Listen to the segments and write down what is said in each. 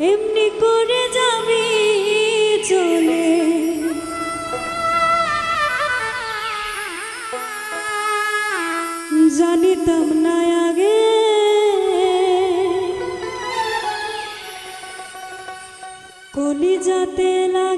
এমনি করে যাবি চলে। জানিতাম না আগে। কলি যাতে লাগে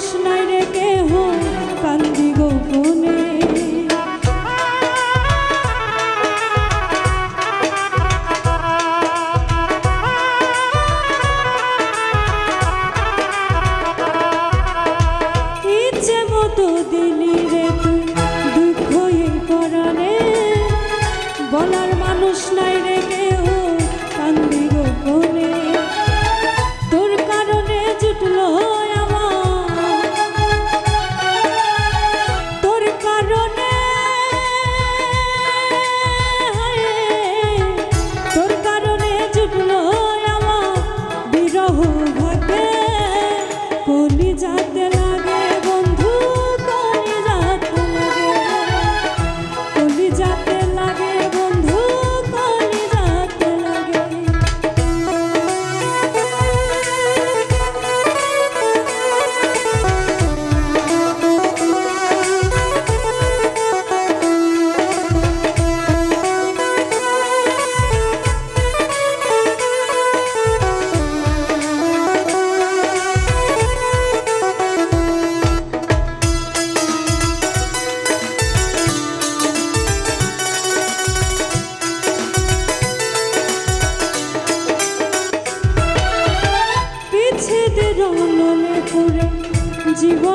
মানুষ নাই রে কেহ ইচ্ছে মতো বলার মানুষ নাই রে কেউ কান্দি গোপনে।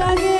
来。